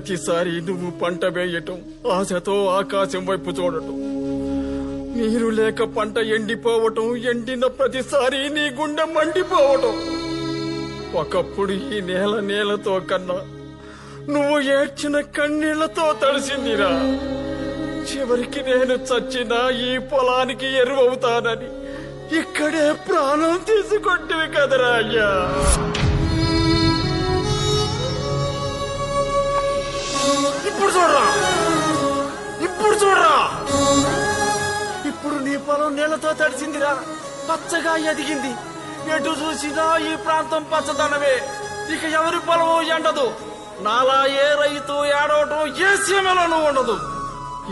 ప్రతిసారి నువ్వు పంట వేయటం ఆశతో ఆకాశం వైపు చూడటం. నీరు లేక పంట ఎండిపోవటం ఎండిన ప్రతిసారి నీ గుండె మండిపోవటం. ఒకప్పుడు ఈ నేల నేలతో కన్నా నువ్వు ఏడ్చిన కన్నీళ్ళతో తడిసిందిరా. చివరికి నేను చచ్చినా ఈ పొలానికి ఎరువవుతానని ఇక్కడే ప్రాణం తీసుకొంటివి కదరా అయ్యా. నీళ్ళతో తడిచిందిరా పచ్చగా ఎదిగింది. ఎటు చూసినా ఈ ప్రాంతం పచ్చదనమే. ఇక ఎవరి పొలం ఎండదు. నాలా ఏ రైతు ఏడవటం ఏ సీమలోనూ ఉండదు.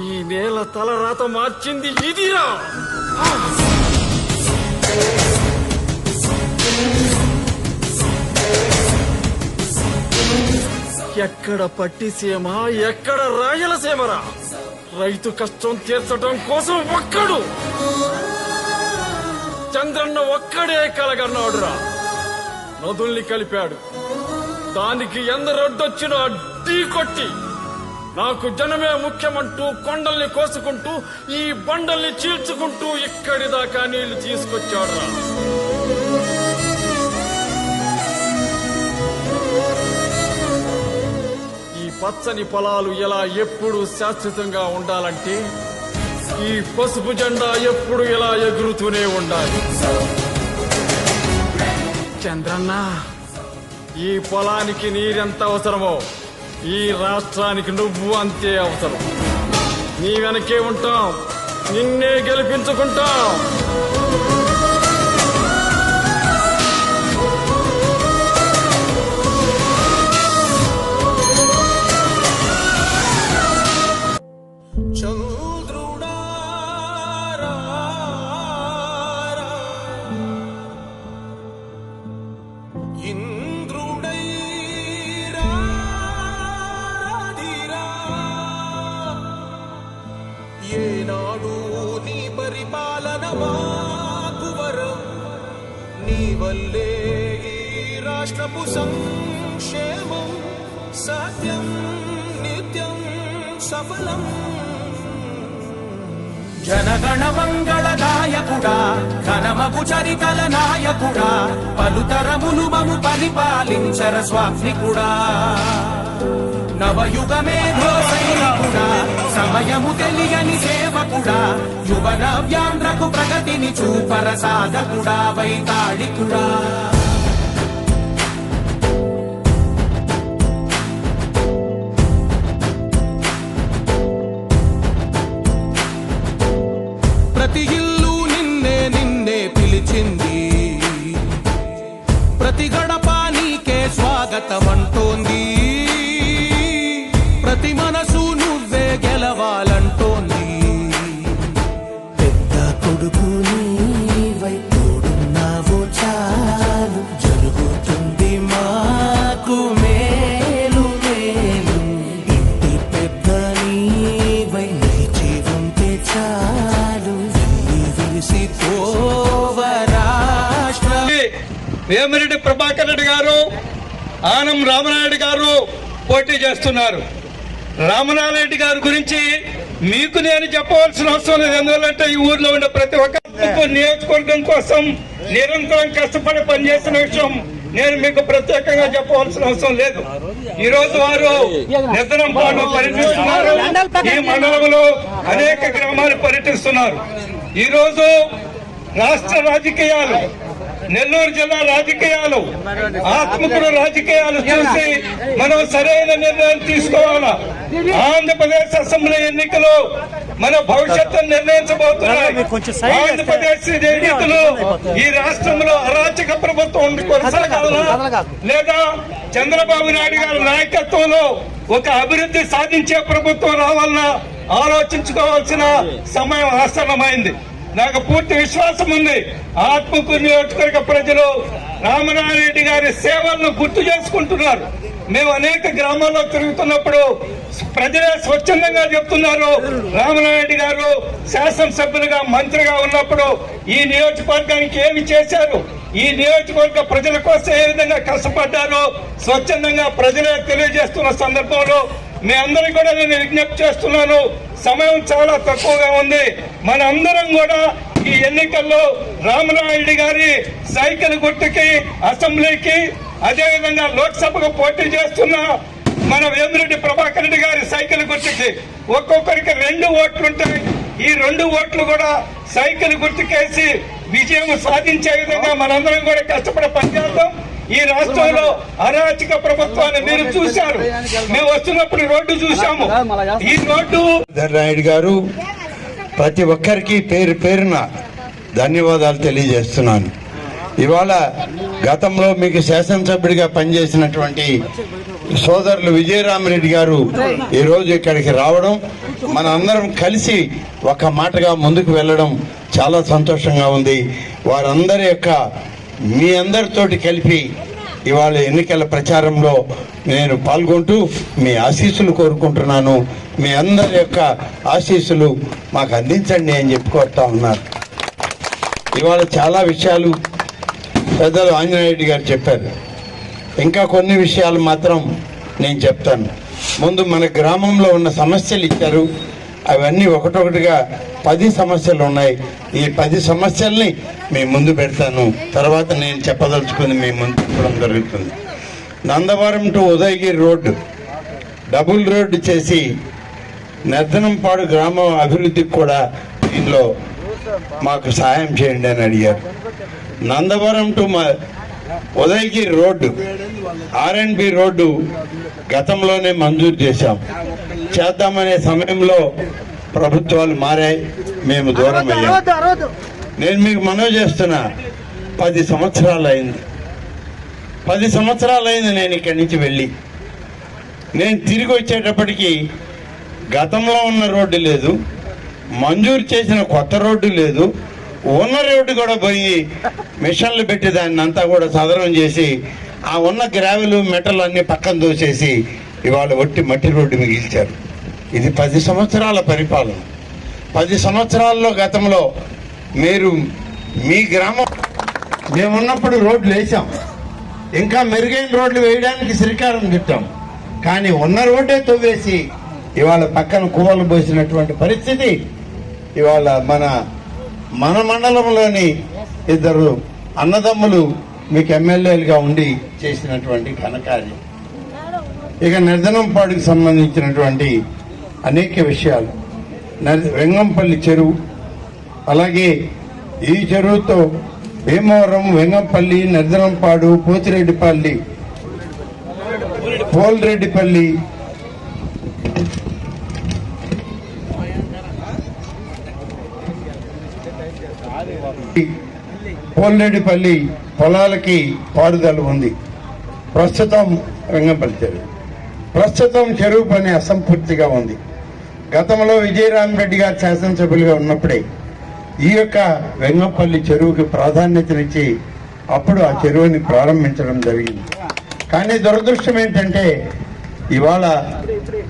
ఈ నేల తలరాత మార్చింది ఇదిరా. ఎక్కడ పట్టిసీమ ఎక్కడ రాయలసీమరా? రైతు కష్టం తీర్చడం కోసం ఒక్కడు. చంద్రన్న ఒక్కడే కలగన్నాడురా. నదుల్ని కలిపాడు. దానికి ఎందరొడ్డొచ్చినా ఢీ కొట్టి. నాకు జనమే ముఖ్యమంటూ కొండల్ని కోసుకుంటూ ఈ బండల్ని చీల్చుకుంటూ ఇక్కడి దాకా నీళ్ళు తీసుకొచ్చాడురా. పచ్చని పొలాలు ఎలా ఎప్పుడు శాశ్వతంగా ఉండాలంటే ఈ పసుపు జెండా ఎప్పుడు ఇలా ఎగురుతూనే ఉండాలి. చంద్రన్న ఈ పొలానికి నీరెంత అవసరమో ఈ రాష్ట్రానికి నువ్వు అంతే అవసరం. నీ వెనకే ఉంటాం నిన్నే గెలిపించుకుంటాం. మాకు వరం నీ వల్లే ఈ రాష్ట్రపు సంక్షేమం సత్యం నిత్యం సఫలం. జనగణ మంగళదాయకుడా ఘనమగు చరితల నాయకుడా పలుతరములు మము పరిపాలించర స్వాత్మికుడా. నవయుగమే సమయము తెలియని సేవ సేవకుడా యువన వ్యాంధ్రకు ప్రగతిని చూపర సాధకుడా వైతాళికుడా. ఆనం రామనాయుడు గారు పోటీ చేస్తున్నారు. రామనారాయణ గారి గురించి మీకు నేను చెప్పవలసిన అవసరం లేదు. ఎందువల్లంటే ఈ ఊర్లో ఉన్న ప్రతి ఒక్క నియోజకవర్గం కోసం నిరంతరం కష్టపడి పనిచేసిన విషయం నేను మీకు ప్రత్యేకంగా చెప్పవలసిన అవసరం లేదు. ఈ రోజు వారు నిద్రం పాడు పర్యటిస్తున్నారు. ఈ మండలంలో అనేక గ్రామాలు పర్యటిస్తున్నారు. ఈ రోజు రాష్ట్ర రాజకీయాలు నెల్లూరు జిల్లా రాజకీయాలు ఆత్మకుడు రాజకీయాలు చూసి మనం సరైన నిర్ణయం తీసుకోవాలా? ఆంధ్రప్రదేశ్ అసెంబ్లీ ఎన్నికలు మన భవిష్యత్తును నిర్ణయించబోతున్నాయి. ఆంధ్రప్రదేశ్ ఎన్నికలు ఈ రాష్ట్రంలో అరాచక ప్రభుత్వం ఉండి కొనసాగాలా? లేదా చంద్రబాబు నాయుడు గారి నాయకత్వంలో ఒక అభివృద్ధి సాధించే ప్రభుత్వం రావాలన్నా ఆలోచించుకోవాల్సిన సమయం ఆసన్నమైంది. నాకు పూర్తి విశ్వాసం ఉంది. ఆత్మకు నియోజకవర్గ ప్రజలు రామనారాయణ గారి సేవలను గుర్తు చేసుకుంటున్నారు. మేము అనేక గ్రామాల్లో తిరుగుతున్నప్పుడు ప్రజలే స్వచ్ఛందంగా చెప్తున్నారు. రామనారెడ్డి గారు శాసనసభ్యులుగా మంత్రిగా ఉన్నప్పుడు ఈ నియోజకవర్గానికి ఏమి చేశారు? ఈ నియోజకవర్గ ప్రజల కోసం ఏ విధంగా కష్టపడ్డారో? స్వచ్ఛందంగా ప్రజలే తెలియజేస్తున్న సందర్భంలో మీ అందరికి కూడా నేను విజ్ఞప్తి చేస్తున్నాను. సమయం చాలా తక్కువగా ఉంది. మన అందరం కూడా ఈ ఎన్నికల్లో రామనాయుడు గారి సైకిల్ గుర్తుకి అసెంబ్లీకి అదేవిధంగా లోక్సభకు పోటీ చేస్తున్న మన వేమిరెడ్డి ప్రభాకర్ రెడ్డి గారి సైకిల్ గుర్తుకి ఒక్కొక్కరికి రెండు ఓట్లుంటాయి. ఈ రెండు ఓట్లు కూడా సైకిల్ గుర్తుకేసి విజయం సాధించే విధంగా మనందరం కూడా కష్టపడి పనిచేద్దాం. ఈ రాష్ట్రంలో అరాచక ప్రభుత్వాన్ని మీరు చూశారు. మేము వస్తున్నప్పుడు రోడ్డు చూశాము. ఈ రోడ్డు నాయుడు గారు ప్రతి ఒక్కరికి పేరు పేరున ధన్యవాదాలు తెలియజేస్తున్నాను. ఇవాళ గతంలో మీకు శాసనసభ్యుడిగా పనిచేసినటువంటి సోదరులు విజయరామరెడ్డి గారు ఈరోజు ఇక్కడికి రావడం మన అందరం కలిసి ఒక మాటగా ముందుకు వెళ్ళడం చాలా సంతోషంగా ఉంది. వారందరి యొక్క మీ అందరితోటి కలిపి ఇవాళ ఎన్నికల ప్రచారంలో నేను పాల్గొంటూ మీ ఆశీస్సులు కోరుకుంటున్నాను. మీ అందరి యొక్క ఆశీస్సులు మాకు అందించండి అని చెప్పి ఉన్నారు ఇవాళ చాలా విషయాలు పెద్దలు ఆంజనేయుడు గారు చెప్పారు. ఇంకా కొన్ని విషయాలు మాత్రం నేను చెప్తాను. ముందు మన గ్రామంలో ఉన్న సమస్యలు ఇచ్చారు. అవన్నీ ఒకటొకటిగా పది సమస్యలు ఉన్నాయి ఈ పది సమస్యల్ని మీ ముందు పెడతాను. తర్వాత నేను చెప్పదలుచుకుంది మీ ముందు చెప్పడం జరుగుతుంది. Nandavaram to Udayagiri road. Double road చేసి నెద్దనంపాడు గ్రామం అభివృద్ధికి కూడా దీనిలో మాకు సహాయం చేయండి అని అడిగారు. నందవరం టు మ- ఉదయగిరి రోడ్డు. ఆర్ఎండ్బి రోడ్డు గతంలోనే మంజూరు చేశాం. చేద్దామనే సమయంలో ప్రభుత్వాలు మారాయి మేము దూరం అయ్యాం. నేను మీకు మనవి చేస్తున్నా పది సంవత్సరాలు అయింది పది సంవత్సరాలు అయింది నేను ఇక్కడి నుంచి వెళ్ళి. నేను తిరిగి వచ్చేటప్పటికి గతంలో ఉన్న రోడ్డు లేదు మంజూరు చేసిన కొత్త రోడ్డు లేదు ఉన్న రోడ్డు కూడా పోయి మిషన్లు పెట్టి దాన్ని అంతా కూడా సదరం చేసి ఆ ఉన్న గ్రావెలు మెటల్ అన్ని పక్కన దోసేసి ఇవాళ ఒట్టి మట్టి రోడ్డు మిగిల్చారు. ఇది పది సంవత్సరాల పరిపాలన. పది సంవత్సరాల్లో గతంలో మీరు మీ గ్రామం మేమున్నప్పుడు రోడ్లు వేసాం ఇంకా మెరుగైన రోడ్లు వేయడానికి శ్రీకారం చుట్టాం. కానీ ఉన్న రోడ్డే తవ్వేసి ఇవాళ పక్కన కువలు పోసినటువంటి పరిస్థితి. ఇవాళ మన మన మండలంలోని ఇద్దరు అన్నదమ్ములు మీకు ఎమ్మెల్యేలుగా ఉండి చేసినటువంటి ఘనకార్యం ఇక నిర్ధనంపాడుకి సంబంధించినటువంటి అనేక విషయాలు. వెంగంపల్లి చెరువు అలాగే ఈ చెరువుతో భీమవరం వెంగంపల్లి నర్దనంపాడు పోతిరెడ్డిపల్లి పోల్రెడ్డిపల్లి పోల్రెడ్డిపల్లి పొలాలకి పారుదల ఉంది. ప్రస్తుతం వెంగంపల్లి చెరువు. ప్రస్తుతం చెరువు పని అసంపూర్తిగా ఉంది. గతంలో విజయరామరెడ్డి గారు శాసనసభ్యులుగా ఉన్నప్పుడే ఈ యొక్క వెంగపల్లి చెరువుకి ప్రాధాన్యతనిచ్చి అప్పుడు ఆ చెరువుని ప్రారంభించడం జరిగింది. కానీ దురదృష్టం ఏంటంటే ఇవాళ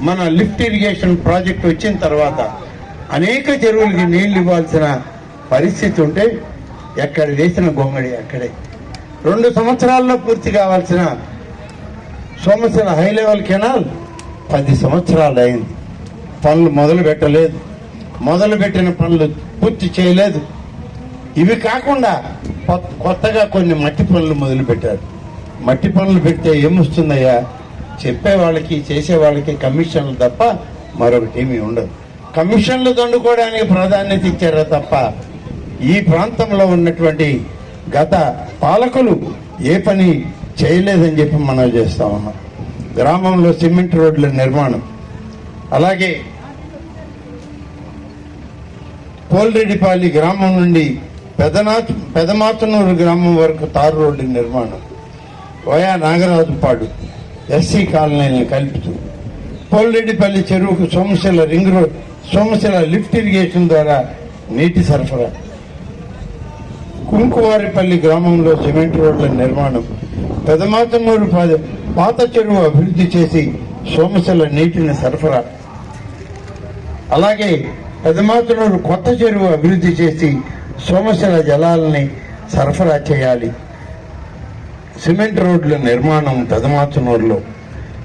మన లిఫ్ట్ ఇరిగేషన్ ప్రాజెక్ట్ వచ్చిన తర్వాత అనేక చెరువులకి నీళ్ళు ఇవ్వాల్సిన పరిస్థితి ఉంటే ఎక్కడ వేసిన గొంగడి అక్కడే. రెండు సంవత్సరాల్లో పూర్తి కావాల్సిన సోమశిల హై లెవెల్ కెనాల్ పది సంవత్సరాలు అయింది పనులు మొదలు పెట్టలేదు. మొదలు పెట్టిన పనులు పూర్తి చేయలేదు. ఇవి కాకుండా కొత్త- కొత్తగా కొన్ని మట్టి పనులు మొదలు పెట్టారు. మట్టి పనులు పెడితే ఏమొస్తుందయ్యా? చెప్పే వాళ్ళకి చేసే వాళ్ళకి కమిషన్లు తప్ప మరొకటి ఏమీ ఉండదు. కమిషన్లు దండుకోవడానికి ప్రాధాన్యత ఇచ్చారా తప్ప ఈ ప్రాంతంలో ఉన్నటువంటి గత పాలకులు ఏ పని చేయలేదని చెప్పి మనం చేస్తా ఉన్నాం. గ్రామంలో సిమెంట్ రోడ్ల నిర్మాణం అలాగే పోల్రెడ్డిపల్లి గ్రామం నుండి పెదనాథ్ పెదమాతనూరు గ్రామం వరకు తారు రోడ్డు నిర్మాణం వయా నాగరాజుపాడు ఎస్సీ కాలనీని కలుపుతూ. పోల్రెడ్డిపల్లి చెరువుకు Somasila ring road Somasila lift irrigation ద్వారా నీటి సరఫరా. కుంకువారిపల్లి గ్రామంలో సిమెంట్ రోడ్ల నిర్మాణం. పెదమాతమూరు పాత చెరువు అభివృద్ధి చేసి సోమశిల నీటిని సరఫరా. అలాగే పెదమాతనూరు కొత్త చెరువు అభివృద్ధి చేసి సోమశిల జలాలని సరఫరా చేయాలి. సిమెంట్ రోడ్ల నిర్మాణం పెదమాతనూరులో.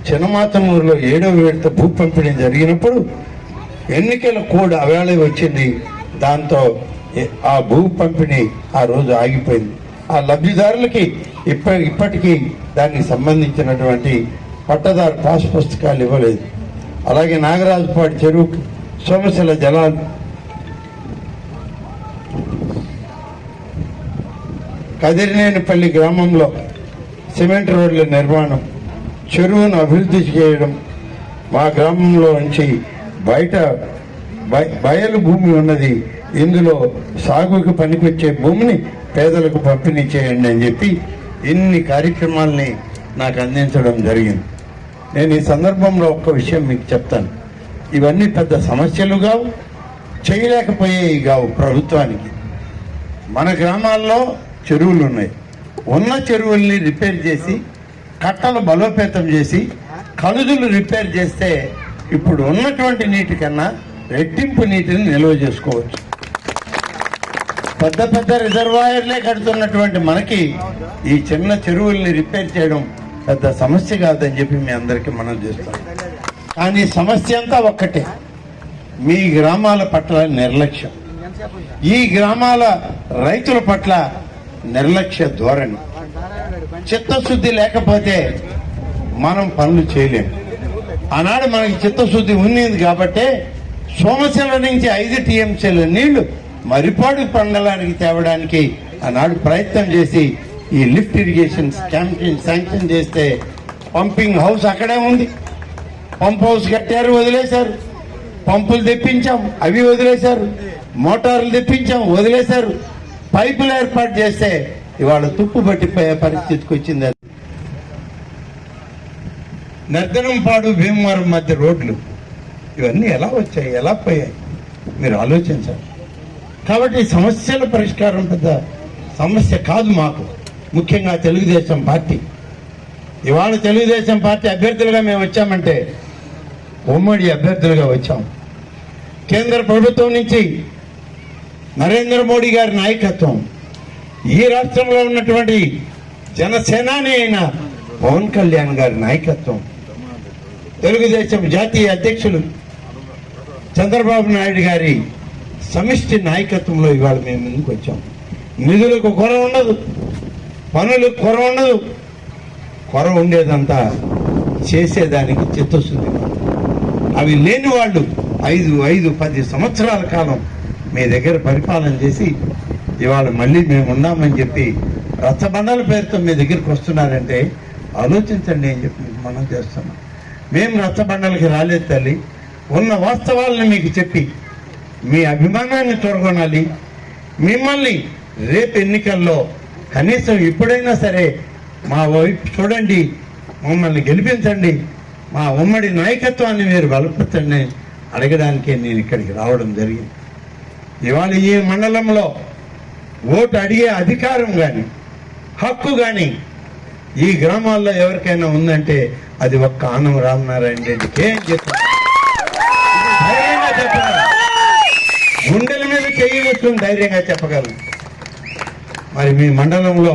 చిన్నమాతనూరులో ఏడవ విడత భూ పంపిణీ జరిగినప్పుడు ఎన్నికల కోడ్ అవేళ వచ్చింది. దాంతో ఆ భూ పంపిణీ ఆ రోజు ఆగిపోయింది. ఆ లబ్ధిదారులకి ఇప్ప ఇప్పటికీ దానికి సంబంధించినటువంటి పట్టదారు పాస్ పుస్తకాలు ఇవ్వలేదు. అలాగే నాగరాజుపాటి చెరువు సోమశిల జలాలు. కదిరినేనిపల్లి గ్రామంలో సిమెంట్ రోడ్ల నిర్మాణం చెరువును అభివృద్ధి చేయడం మా గ్రామంలో నుంచి బయట బయ- బయలు భూమి ఉన్నది. ఇందులో సాగుకు పనికొచ్చే భూమిని పేదలకు పంపిణీ చేయండి అని చెప్పి ఇన్ని కార్యక్రమాల్ని నాకు అందించడం జరిగింది. నేను ఈ సందర్భంలో ఒక్క విషయం మీకు చెప్తాను. ఇవన్నీ పెద్ద సమస్యలు కావు చేయలేకపోయేవి కావు ప్రభుత్వానికి. మన గ్రామాల్లో చెరువులు ఉన్నాయి ఉన్న చెరువుల్ని రిపేర్ చేసి కట్టలు బలోపేతం చేసి కలుదులు రిపేర్ చేస్తే ఇప్పుడు ఉన్నటువంటి నీటి కన్నా రెట్టింపు నీటిని నిల్వ చేసుకోవచ్చు. పెద్ద పెద్ద రిజర్వాయర్లే కడుతున్నటువంటి మనకి ఈ చిన్న చెరువుల్ని రిపేర్ చేయడం పెద్ద సమస్య కాదని చెప్పి మీ అందరికీ మనం చేస్తాం. కానీ సమస్య అంతా ఒక్కటే. మీ గ్రామాల పట్ల నిర్లక్ష్యం. ఈ గ్రామాల రైతుల పట్ల నిర్లక్ష్య ధోరణి. చిత్తశుద్ధి లేకపోతే మనం పనులు చేయలేము ఆనాడు మనకి చిత్తశుద్ధి ఉంది కాబట్టే సోమశిల నుంచి ఐదు టీఎంసీల నీళ్ళు మరిపాడు పండలానికి తేవడానికి ఆనాడు ప్రయత్నం చేసి ఈ లిఫ్ట్ ఇరిగేషన్ క్యాంపెయిన్ శాంక్షన్ చేస్తే పంపింగ్ హౌస్ అక్కడే ఉంది. పంప్ హౌస్ కట్టారు వదిలేశారు. పంపులు తెప్పించాం అవి వదిలేశారు. మోటార్లు తెప్పించాం వదిలేశారు. పైపులు ఏర్పాటు చేస్తే ఇవాళ తుప్పు పట్టిపోయే పరిస్థితికి వచ్చింది అది. నర్దనంపాడు భీమవరం మధ్య రోడ్లు ఇవన్నీ ఎలా వచ్చాయి ఎలా పోయాయి? మీరు ఆలోచించాలి. కాబట్టి సమస్యల పరిష్కారం పెద్ద సమస్య కాదు మాకు. ముఖ్యంగా తెలుగుదేశం పార్టీ. ఇవాళ తెలుగుదేశం పార్టీ అభ్యర్థులుగా మేము వచ్చామంటే ఉమ్మడి అభ్యర్థులుగా వచ్చాం. కేంద్ర ప్రభుత్వం నుంచి నరేంద్ర మోడీ గారి నాయకత్వం ఈ రాష్ట్రంలో ఉన్నటువంటి జనసేనాని అయిన పవన్ కళ్యాణ్ గారి నాయకత్వం తెలుగుదేశం జాతీయ అధ్యక్షులు చంద్రబాబు నాయుడు గారి సమిష్టి నాయకత్వంలో ఇవాళ మేము ముందుకు వచ్చాం. నిధులకు కొర ఉండదు పనులకు కొర ఉండదు. కొర ఉండేదంతా చేసేదానికి చిత్తశుద్ధి. అవి లేని వాళ్ళు ఐదు ఐదు పది సంవత్సరాల కాలం మీ దగ్గర పరిపాలన చేసి ఇవాళ మళ్ళీ మేము ఉన్నామని చెప్పి రచ్చబండల పేరుతో మీ దగ్గరికి వస్తున్నారంటే ఆలోచించండి అని చెప్పి మనం చేస్తున్నాం. మేము రచ్చబండలకి రాలేదు తల్లి. ఉన్న వాస్తవాలను మీకు చెప్పి మీ అభిమానాన్ని తొరగొనాలి మిమ్మల్ని రేపు ఎన్నికల్లో కనీసం ఇప్పుడైనా సరే మా వైపు చూడండి మమ్మల్ని గెలిపించండి. మా ఉమ్మడి నాయకత్వాన్ని మీరు బలపరచండి అడగడానికే నేను ఇక్కడికి రావడం జరిగింది. ఇవాళ ఈ మండలంలో ఓటు అడిగే అధికారం కానీ హక్కు కానీ ఈ గ్రామాల్లో ఎవరికైనా ఉందంటే అది ఒక్క ఆనం రామనారాయణ రెడ్డికి ఏం చెప్తాను గుండెల మీద చేయవచ్చు ధైర్యంగా చెప్పగలను మరి మీ మండలంలో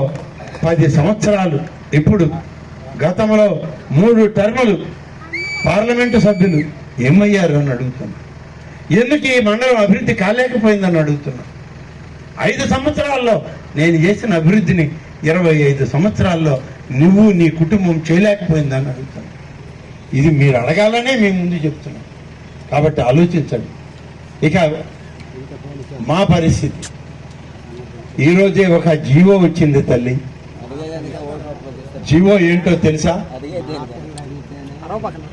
పది సంవత్సరాలు ఇప్పుడు గతంలో మూడు టర్ములు పార్లమెంటు సభ్యులు ఏమయ్యారు అని అడుగుతున్నా. ఎందుకు ఈ మండలం అభివృద్ధి కాలేకపోయిందని అడుగుతున్నా. ఐదు సంవత్సరాల్లో నేను చేసిన అభివృద్ధిని ఇరవై ఐదు సంవత్సరాల్లో నువ్వు నీ కుటుంబం చేయలేకపోయిందని అడుగుతున్నా. ఇది మీరు అడగాలనే మేము ముందు చెప్తున్నాం. కాబట్టి ఆలోచించండి. ఇక మా పరిస్థితి. ఈరోజే ఒక జీవో వచ్చింది తల్లి. జీవో ఏంటో తెలుసా?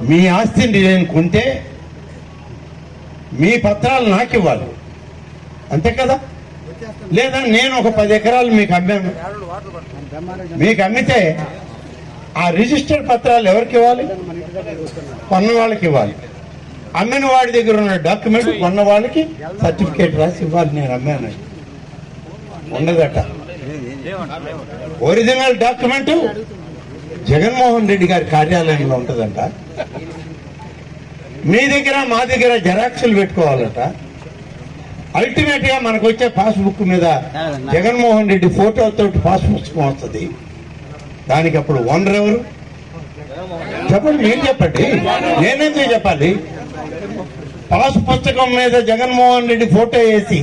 మీ ఆస్తిని నేను కొంటే మీ పత్రాలు నాకు ఇవ్వాలి అంతే కదా? లేదా నేను ఒక పది ఎకరాలు మీకు అమ్మాను మీకు అమ్మితే ఆ రిజిస్టర్ పత్రాలు ఎవరికి ఇవ్వాలి? కొన్న వాళ్ళకి ఇవ్వాలి. అమ్మిన వాడి దగ్గర ఉన్న డాక్యుమెంట్ కొన్న వాళ్ళకి సర్టిఫికేట్ రాసి ఇవ్వాలి నేను అమ్మాను. ఉండదట. ఒరిజినల్ డాక్యుమెంట్ జగన్మోహన్ రెడ్డి గారి కార్యాలయంలో ఉంటుందంట. మీ దగ్గర మా దగ్గర జెరాక్సులు పెట్టుకోవాలట. అల్టిమేట్గా మనకు వచ్చే పాస్బుక్ మీద జగన్మోహన్ రెడ్డి ఫోటోతో పాస్ పుస్తకం వస్తుంది దానికి అప్పుడు ఓనర్ ఎవరు? చెప్పండి ఏం చెప్పండి? నేనెందుకు చెప్పాలి? పాస్ పుస్తకం మీద జగన్మోహన్ రెడ్డి ఫోటో వేసి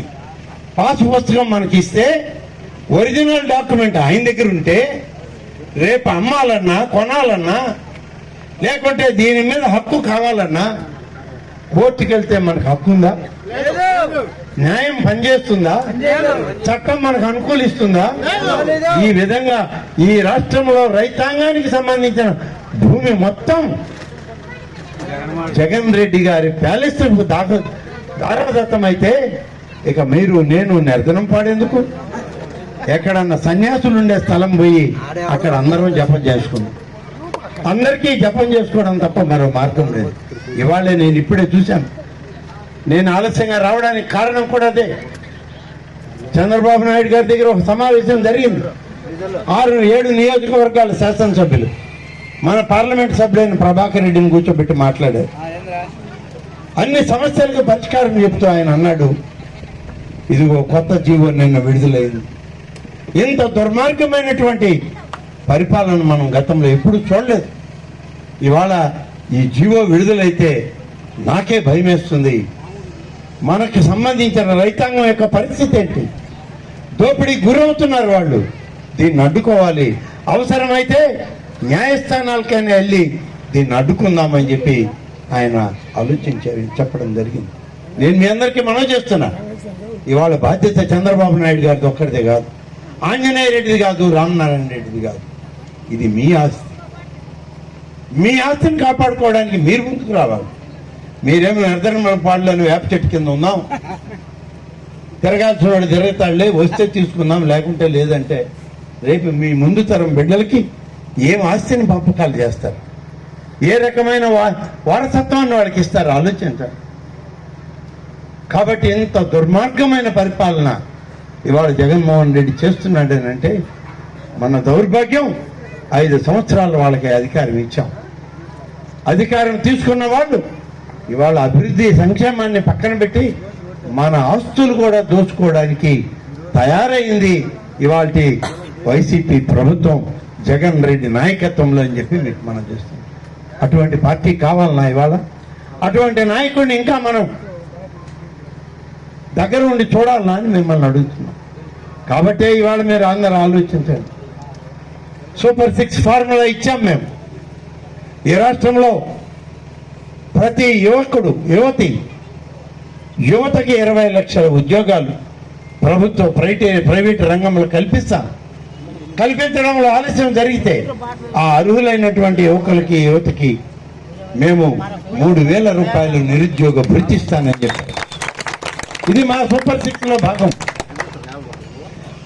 పాస్ పుస్తకం మనకి ఇస్తే ఒరిజినల్ డాక్యుమెంట్ ఆయన దగ్గర ఉంటే రేపు అమ్మాలన్నా కొనాలన్నా లేకుంటే దీని మీద హక్కు కావాలన్నా కోర్టుకి వెళ్తే మనకు హక్కు ఉందా న్యాయం పనిచేస్తుందా? చట్టం మనకు అనుకూలిస్తుందా? ఈ విధంగా ఈ రాష్ట్రంలో రైతాంగానికి సంబంధించిన భూమి మొత్తం జగన్ రెడ్డి గారి ప్యాలెస్ దాఖ దారదత్తం అయితే ఇక మీరు నేను నిర్ధనం పాడేందుకు? ఎక్కడన్నా సన్యాసులు ఉండే స్థలం పోయి అక్కడ అందరం జపం చేసుకున్నాం అందరికీ జపం చేసుకోవడం తప్ప మరో మార్గం లేదు. ఇవాళ నేను ఇప్పుడే చూశాను. నేను ఆలస్యంగా రావడానికి కారణం కూడా అదే. చంద్రబాబు నాయుడు గారి దగ్గర ఒక సమావేశం జరిగింది. ఆరు ఏడు నియోజకవర్గాల శాసనసభ్యులు. మన పార్లమెంట్ సభ్యులైన ప్రభాకర్ రెడ్డిని కూర్చోబెట్టి మాట్లాడారు. అన్ని సమస్యలకు పరిష్కారం చెప్తూ ఆయన అన్నాడు. ఇదిగో కొత్త జీవో నిన్న విడుదలైంది. ఇంత దుర్మార్గమైనటువంటి పరిపాలన మనం గతంలో ఎప్పుడు చూడలేదు. ఇవాళ ఈ జీవో విడుదలైతే నాకే భయమేస్తుంది. మనకు సంబంధించిన రైతాంగం యొక్క పరిస్థితి ఏంటి? దోపిడీకి గురవుతున్నారు వాళ్ళు. దీన్ని అడ్డుకోవాలి. అవసరమైతే న్యాయస్థానాలకైనా వెళ్ళి దీన్ని అడ్డుకుందామని చెప్పి ఆయన ఆలోచించారు. చెప్పడం జరిగింది. నేను మీ అందరికీ మనం చేస్తున్నా. ఇవాళ బాధ్యత చంద్రబాబు నాయుడు గారిది ఒక్కరిదే కాదు. ఆంజనేయ రెడ్డిది కాదు రామనారాయణ రెడ్డిది కాదు. ఇది మీ ఆస్తి. మీ ఆస్తిని కాపాడుకోవడానికి మీరు ముందుకు రావాలి. మీరేమో నిర్ధరణ పాటలను వేప చెట్టు కింద ఉన్నాం. తిరగాల్సిన వాడు తిరుగుతాడులే వస్తే తీసుకుందాం లేకుంటే లేదంటే రేపు మీ ముందు తరం బిడ్డలకి ఏం ఆస్తిని పంపకాలు చేస్తారు? ఏ రకమైన వారసత్వాన్ని వాడికి ఇస్తారు? ఆలోచించారు కాబట్టి ఇంత దుర్మార్గమైన పరిపాలన ఇవాళ జగన్మోహన్ రెడ్డి చేస్తున్నాడనంటే మన దౌర్భాగ్యం ఐదు సంవత్సరాలు వాళ్ళకి అధికారం ఇచ్చాం. అధికారం తీసుకున్న వాళ్ళు ఇవాళ అభివృద్ధి సంక్షేమాన్ని పక్కన పెట్టి మన ఆస్తులు కూడా దోచుకోవడానికి తయారైంది ఇవాళ వైసీపీ ప్రభుత్వం జగన్ రెడ్డి నాయకత్వంలో అని చెప్పి మీకు మనం చేస్తాం అటువంటి పార్టీ కావాలన్నా ఇవాళ. అటువంటి నాయకుడిని ఇంకా మనం దగ్గర ఉండి చూడాలన్నా అని మిమ్మల్ని అడుగుతున్నాం. కాబట్టే ఇవాళ మీరు అందరూ ఆలోచించండి. సూపర్ సిక్స్ ఫార్ములా ఇచ్చాం మేము. ఈ రాష్ట్రంలో ప్రతి యువకుడు యువతి యువతకి ఇరవై లక్షల ఉద్యోగాలు ప్రభుత్వ ప్రైవేట్ ప్రైవేట్ రంగంలో కల్పిస్తాం. కల్పించడంలో ఆలస్యం జరిగితే ఆ అర్హులైనటువంటి యువకులకి యువతకి మేము మూడు వేల రూపాయలు నిరుద్యోగ భృతిస్తానని చెప్పారు. ఇది మా సూపర్ సిక్స్లో భాగం.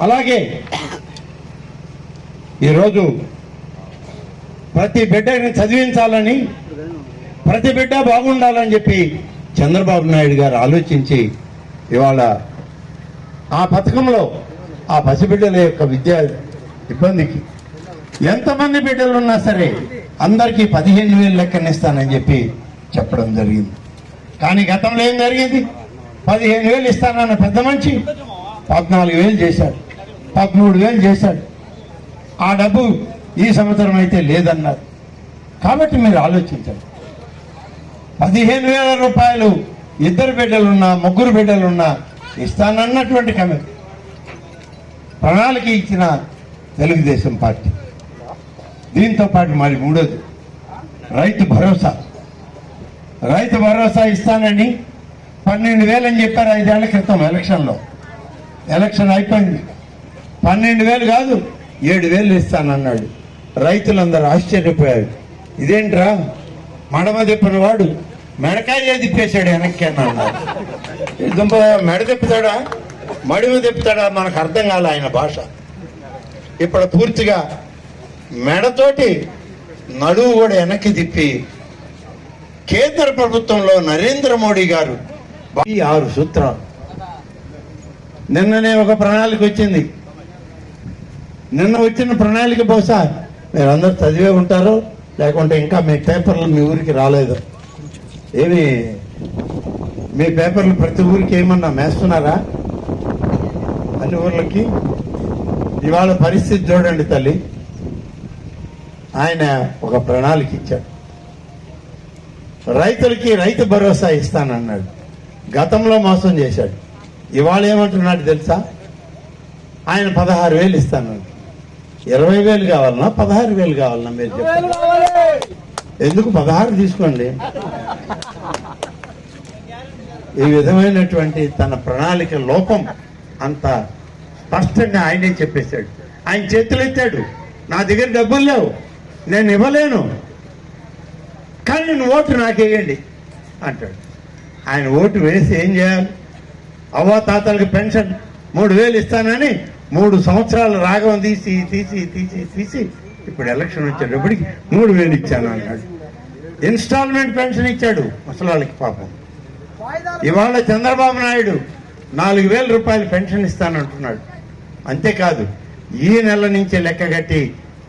అలాగే ఈరోజు ప్రతి బిడ్డని చదివించాలని ప్రతి బిడ్డ బాగుండాలని చెప్పి చంద్రబాబు నాయుడు గారు ఆలోచించి ఇవాళ ఆ పథకంలో ఆ పసిబిడ్డల యొక్క విద్యా ఇబ్బందికి ఎంతమంది బిడ్డలు ఉన్నా సరే అందరికీ పదిహేను వేలు లెక్కనిస్తానని చెప్పి చెప్పడం జరిగింది. కానీ గతంలో ఏం జరిగింది? పదిహేను వేలు ఇస్తానన్న పెద్ద మనిషి పద్నాలుగు వేలు చేశాడు. పదమూడు వేలు చేశాడు. ఆ డబ్బు ఈ సంవత్సరం అయితే లేదన్నారు. కాబట్టి మీరు ఆలోచించండి. పదిహేను వేల రూపాయలు ఇద్దరు బిడ్డలున్నా ముగ్గురు బిడ్డలున్నా ఇస్తానన్నటువంటి కమిటీ. ప్రణాళిక ఇచ్చిన తెలుగుదేశం పార్టీ. దీంతో పాటు మరి మూడోది. రైతు భరోసా. రైతు భరోసా ఇస్తానని పన్నెండు వేలు అని చెప్పారు ఐదేళ్ళ క్రితం ఎలక్షన్లో. ఎలక్షన్ అయిపోయింది. పన్నెండు వేలు కాదు ఏడు వేలు ఇస్తానన్నాడు. రైతులందరూ ఆశ్చర్యపోయారు. ఇదేంట్రా? మడమ తిప్పిన వాడు మెడకాయ తిప్పేశాడు వెనక్కి అన్నాడు. దుంప మెడ తిప్పుతాడా? మడిమ తిప్పుతాడా? మనకు అర్థం కాలే ఆయన భాష. ఇప్పుడు పూర్తిగా మెడతోటి నడువు కూడా వెనక్కి తిప్పి కేంద్ర ప్రభుత్వంలో నరేంద్ర మోడీ గారు ఈ ఆరు సూత్రాలు. నిన్ననే ఒక ప్రణాళిక వచ్చింది. నిన్న వచ్చిన ప్రణాళిక బహుశా మీరందరూ చదివే ఉంటారు లేకుంటే ఇంకా మీ పేపర్లు మీ ఊరికి రాలేదు. ఏమి మీ పేపర్లు ప్రతి ఊరికి ఏమన్నా మేస్తున్నారా? అన్ని ఊర్లకి? ఇవాళ పరిస్థితి చూడండి తల్లి. ఆయన ఒక ప్రణాళిక ఇచ్చాడు. రైతులకి రైతు భరోసా ఇస్తానన్నాడు. గతంలో మోసం చేశాడు. ఇవాళ ఏమంటున్నాడు తెలుసా? ఆయన పదహారు వేలు ఇస్తాను. ఇరవై వేలు కావాలన్నా పదహారు వేలు కావాలన్నా మీరు చెప్పండి ఎందుకు పదహారు తీసుకోండి? ఈ విధమైనటువంటి తన ప్రణాళిక లోపం అంత స్పష్టంగా ఆయనే చెప్పేశాడు. ఆయన చేతులు ఎత్తాడు. నా దగ్గర డబ్బులు లేవు. నేను ఇవ్వలేను. కానీ నేను ఓటు నాకేయండి అంటాడు. ఆయన ఓటు వేసి ఏం చేయాలి? అవ్వ తాతలకి పెన్షన్ మూడు వేలు ఇస్తానని మూడు సంవత్సరాలు రాగం తీసి తీసి తీసి తీసి ఇప్పుడు ఎలక్షన్ వచ్చేటప్పటికి మూడు వేలు ఇచ్చాను అన్నాడు. ఇన్స్టాల్మెంట్ పెన్షన్ ఇచ్చాడు. ముసలాళ్ళకి పాపం. ఇవాళ చంద్రబాబు నాయుడు నాలుగు వేల రూపాయలు పెన్షన్ ఇస్తానంటున్నాడు. అంతేకాదు ఈ నెల నుంచి లెక్క కట్టి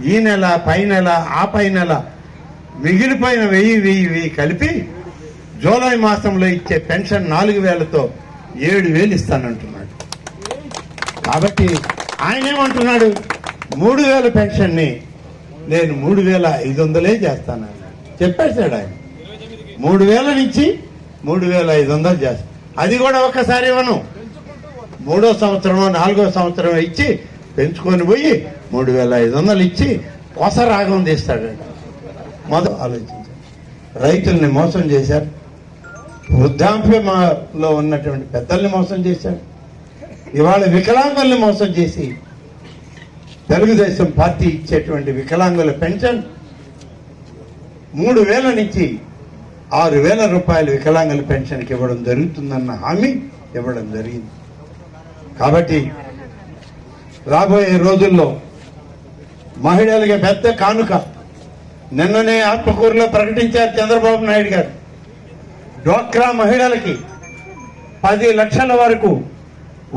ఈ నెల పై నెల ఆ పై నెల మిగిలిపోయిన వెయ్యి వెయ్యి వెయ్యి కలిపి జూలై మాసంలో ఇచ్చే పెన్షన్ నాలుగు వేలతో ఏడు వేలు ఇస్తానంటున్నాడు. కాబట్టి ఆయన ఏమంటున్నాడు మూడు వేల పెన్షన్ని నేను మూడు వేల ఐదు వందలే చేస్తాను. చెప్పేశాడు ఆయన. మూడు వేల నుంచి మూడు వేల ఐదు వందలు చేస్తాను అది కూడా ఒక్కసారి ఇవ్వను. మూడో సంవత్సరమో నాలుగో సంవత్సరం ఇచ్చి పెంచుకొని పోయి మూడు వేల ఐదు వందలు ఇచ్చి కొస రాగం తీస్తాడు. మొదలు ఆలోచించారు రైతుల్ని మోసం చేశారు. వృద్ధాప్యంలో ఉన్నటువంటి పెద్దల్ని మోసం చేశారు ఇవాళ వికలాంగుల్ని మోసం చేసి తెలుగుదేశం పార్టీ ఇచ్చేటువంటి వికలాంగుల పెన్షన్ మూడు వేల నుంచి ఆరు వేల రూపాయలు వికలాంగుల పెన్షన్కి ఇవ్వడం జరుగుతుందన్న హామీ ఇవ్వడం జరిగింది. కాబట్టి రాబోయే రోజుల్లో మహిళలకి పెద్ద కానుక. నిన్ననే ఆత్మకూరులో ప్రకటించారు చంద్రబాబు నాయుడు గారు. డ్వాక్రా మహిళలకి పది లక్షల వరకు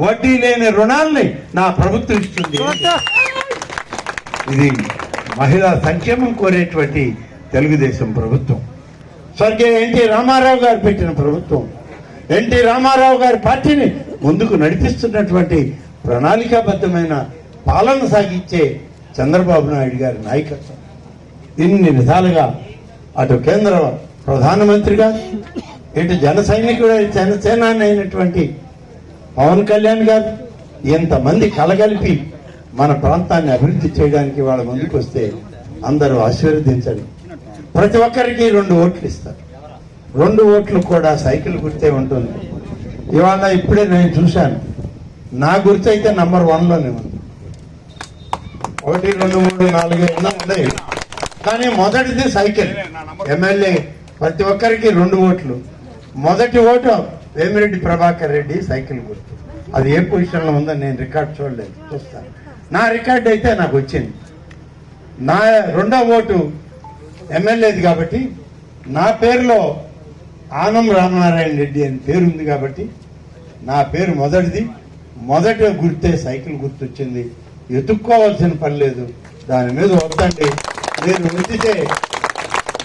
వడ్డీ లేని రుణాల్ని నా ప్రభుత్వం ఇస్తుంది. ఇది మహిళా సంక్షేమం కోరేటువంటి తెలుగుదేశం ప్రభుత్వం. స్వర్గీయ ఎన్టీ రామారావు గారు పెట్టిన ప్రభుత్వం. ఎన్టీ రామారావు గారి పార్టీని ముందుకు నడిపిస్తున్నటువంటి ప్రణాళికాబద్ధమైన పాలన సాగించే చంద్రబాబు నాయుడు గారి నాయకత్వం. ఇన్ని విధాలుగా అటు కేంద్ర ప్రధానమంత్రిగా ఇటు జన సైనికుడు జనసేనాని అయినటువంటి పవన్ కళ్యాణ్ గారు ఎంతమంది కలగలిపి మన ప్రాంతాన్ని అభివృద్ధి చేయడానికి వాళ్ళ ముందుకు వస్తే అందరూ ఆశీర్వదించండి. ప్రతి ఒక్కరికి రెండు ఓట్లు ఇస్తారు. రెండు ఓట్లు కూడా సైకిల్ గుర్తే ఉంటుంది. ఇవాళ ఇప్పుడే నేను చూశాను. నా గుర్తు అయితే నంబర్ వన్లోనే ఉంది. ఒకటి రెండు మూడు నాలుగు ఎన్నో ఉన్నాయి. కానీ మొదటిది సైకిల్. ఎమ్మెల్యే ప్రతి ఒక్కరికి రెండు ఓట్లు. మొదటి ఓటు వేమిరెడ్డి ప్రభాకర్ రెడ్డి సైకిల్ గుర్తు. అది ఏ పొజిషన్లో ఉందో నేను రికార్డ్ చూడలేదు. చూస్తాను. నా రికార్డ్ అయితే నాకు వచ్చింది. నా రెండో ఓటు ఎమ్మెల్యేది కాబట్టి నా పేరులో ఆనం రామనారాయణ రెడ్డి అని పేరు ఉంది కాబట్టి నా పేరు మొదటిది. మొదటి గుర్తే సైకిల్ గుర్తు వచ్చింది ఎత్తుక్కోవాల్సిన పని లేదు. దాని మీద వద్దండి. మీరు ఉంచితే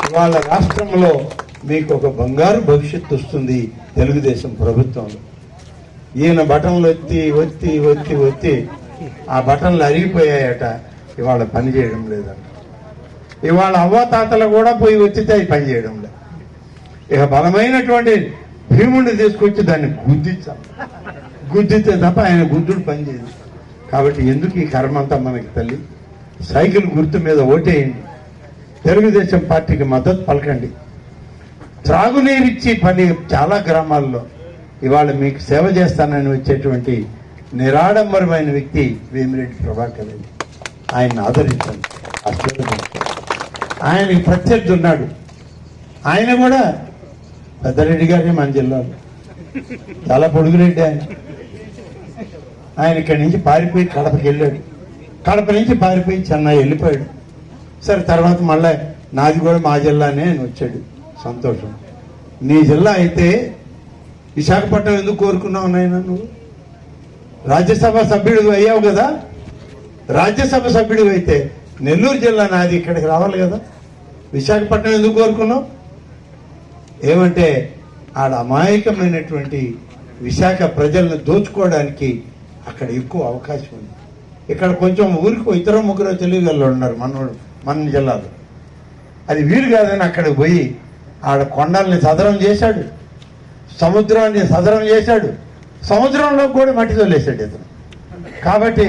ఇవాళ రాష్ట్రంలో మీకు ఒక బంగారు భవిష్యత్తు వస్తుంది తెలుగుదేశం ప్రభుత్వంలో ఈయన బటన్లు ఒత్తి ఒత్తి ఒత్తి ఒత్తి ఆ బటన్లు అరిగిపోయాయట. ఇవాళ పని చేయడం లేదంట. ఇవాళ అవ్వాతాతలు కూడా పోయి వచ్చితే అవి పని చేయడం లేదు. ఇక బలమైనటువంటి భీముడిని తీసుకొచ్చి దాన్ని గుద్దించాం. గుద్దితే తప్ప ఆయన గుద్దుడు పనిచేయదు కాబట్టి ఎందుకు ఈ కర్మ అంతా మనకి తల్లి? సైకిల్ గుర్తు మీద ఓటేయండి. తెలుగుదేశం పార్టీకి మద్దతు పలకండి. త్రాగునీరిచ్చి పని చాలా గ్రామాల్లో. ఇవాళ మీకు సేవ చేస్తానని వచ్చేటువంటి నిరాడంబరమైన వ్యక్తి వేమిరెడ్డి ప్రభాకర్ రెడ్డి ఆయన్ని ఆదరించండి. ఆశీర్వదించండి. ఆయనకి ప్రత్యర్థి ఉన్నాడు. ఆయన కూడా పెద్దరెడ్డి గారే మన జిల్లాలో. చాలా పొడుగురెడ్డి ఆయన. ఆయన ఇక్కడి నుంచి పారిపోయి కడపకి వెళ్ళాడు. కడప నుంచి పారిపోయి చెన్నై వెళ్ళిపోయాడు. సరే తర్వాత మళ్ళీ నాది కూడా మా జిల్లానే ఆయన వచ్చాడు. సంతోషం. నీ జిల్లా అయితే విశాఖపట్నం ఎందుకు కోరుకున్నావు నాయన నువ్వు? రాజ్యసభ సభ్యుడు అయ్యావు కదా? రాజ్యసభ సభ్యుడు అయితే నెల్లూరు జిల్లా నాది ఇక్కడికి రావాలి కదా? విశాఖపట్నం ఎందుకు కోరుకున్నావు? ఏమంటే ఆడ అమాయకమైనటువంటి విశాఖ ప్రజలను దోచుకోవడానికి అక్కడ ఎక్కువ అవకాశం ఉంది. ఇక్కడ కొంచెం ఊరికి ఇద్దరు ముగ్గురు తెలుగు ఉన్నారు మన మన జిల్లాలో. అది వీలు కాదని అక్కడికి పోయి ఆడ కొండల్ని సదరం చేశాడు. సముద్రాన్ని సదరం చేశాడు. సముద్రంలో కూడా మట్టి తోలేశాడు ఇతను. కాబట్టి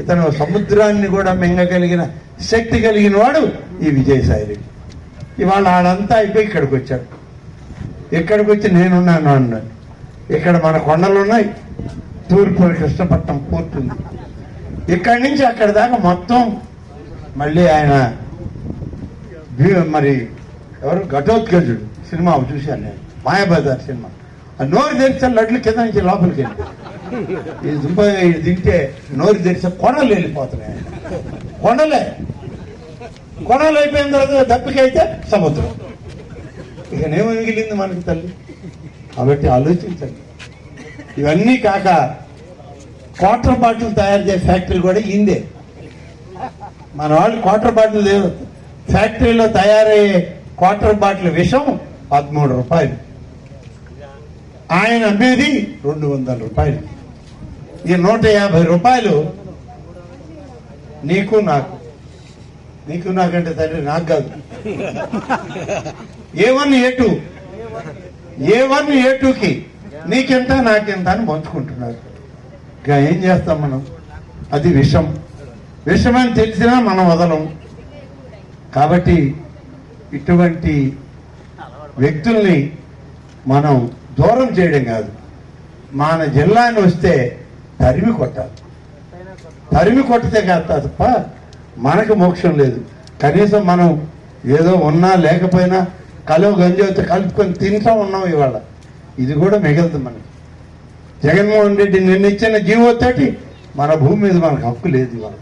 ఇతను సముద్రాన్ని కూడా మింగగలిగిన శక్తి కలిగిన వాడు ఈ విజయసాయి రెడ్డి ఇవాళ ఆడంతా అయిపోయి ఇక్కడికి వచ్చాడు. ఇక్కడికి వచ్చి నేనున్నాను అన్నాడు. ఇక్కడ మన కొండలు ఉన్నాయి తూర్పు కృష్ణపట్నం పూర్తుంది. ఇక్కడి నుంచి అక్కడి దాకా మొత్తం మళ్ళీ ఆయన మరి ఎవరు? ఘటోత్కజుడు సినిమా చూశాను నేను. మాయాబజార్ సినిమా. ఆ నోరు తెరిచే లడ్లు కింద నుంచి లోపలికి వెళ్ళి. ఇది దుంప తింటే నోరు తెరిచే కొనలు వెళ్ళిపోతున్నాయి. కొనలే కొనలు అయిపోయిన తర్వాత దప్పికైతే సముద్రం. ఇక నేమ మిగిలింది మనకి తల్లి. కాబట్టి ఆలోచించండి. ఇవన్నీ కాక క్వార్టర్ బాటిల్ తయారు చేసే ఫ్యాక్టరీ కూడా ఇందే. మన వాళ్ళు క్వార్టర్ బాటిల్ ఫ్యాక్టరీలో తయారయ్యే క్వార్టర్ బాటిల్ విషం పదమూడు రూపాయలు. ఆయన అమ్మేది రెండు వందల రూపాయలు. ఈ నూట యాభై రూపాయలు నీకు నాకు. నీకు నాకంటే తండ్రి నాకు కాదు. A one A two? A one A టూకి? నీకెంత నాకెంత అని పంచుకుంటున్నారు. ఇంకా ఏం చేస్తాం మనం? అది విషం. విషమని తెలిసినా మనం వదలం. కాబట్టి ఇటువంటి వ్యక్తుల్ని మనం దూరం చేయడం కాదు. మన జిల్లాని వస్తే తరిమి కొట్టాలి. తరిమి కొట్టితే కాదు తప్ప మనకు మోక్షం లేదు. కనీసం మనం ఏదో ఉన్నా లేకపోయినా కలువ గంజోతో కలుపుకొని తింటా ఉన్నాం ఇవాళ. ఇది కూడా మిగలదు మనకి. జగన్మోహన్ రెడ్డి నిన్న ఇచ్చిన జీవోతోటి మన భూమి మీద మనకు హక్కు లేదు ఇవాళ.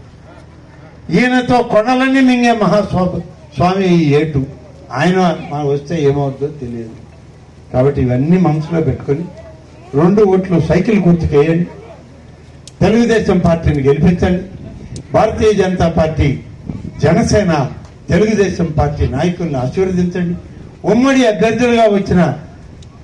ఈయనతో కొండలన్నీ మింగే మహాస్వామి స్వామి ఈ ఏటు? ఆయన మనం వస్తే ఏమవుతుందో తెలియదు. కాబట్టి ఇవన్నీ మనసులో పెట్టుకొని రెండు ఓట్లు సైకిల్ గుర్తుకేయండి. తెలుగుదేశం పార్టీని గెలిపించండి. భారతీయ జనతా పార్టీ జనసేన తెలుగుదేశం పార్టీ నాయకుల్ని ఆశీర్వదించండి. ఉమ్మడి అభ్యర్థులుగా వచ్చిన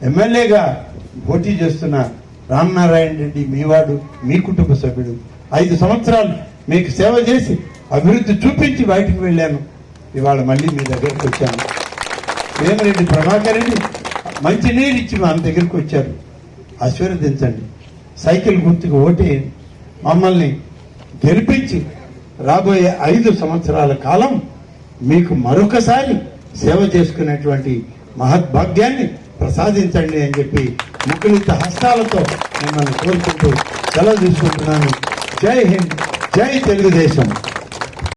ఎమ్మెల్యేగా పోటీ చేస్తున్న రామనారాయణ రెడ్డి మీవాడు మీ కుటుంబ సభ్యుడు. ఐదు సంవత్సరాలు మీకు సేవ చేసి అభివృద్ధి చూపించి బయటకు వెళ్ళాను. ఇవాళ మళ్ళీ మీ దగ్గరకు వచ్చాను. వేమిరెడ్డి ప్రభాకర్ రెడ్డి మంచి నీరు ఇచ్చి మన దగ్గరికి వచ్చారు. ఆశీర్వదించండి. సైకిల్ గుర్తుకు ఓటేయండి. మమ్మల్ని గెలిపించి రాబోయే ఐదు సంవత్సరాల కాలం మీకు మరొకసారి సేవ చేసుకునేటువంటి మహద్భాగ్యాన్ని ప్రసాదించండి అని చెప్పి ముక్కులిత హస్తాలతో మిమ్మల్ని కోరుకుంటూ సెలవు తీసుకుంటున్నాను. జై హింద్ జై తెలుగుదేశం.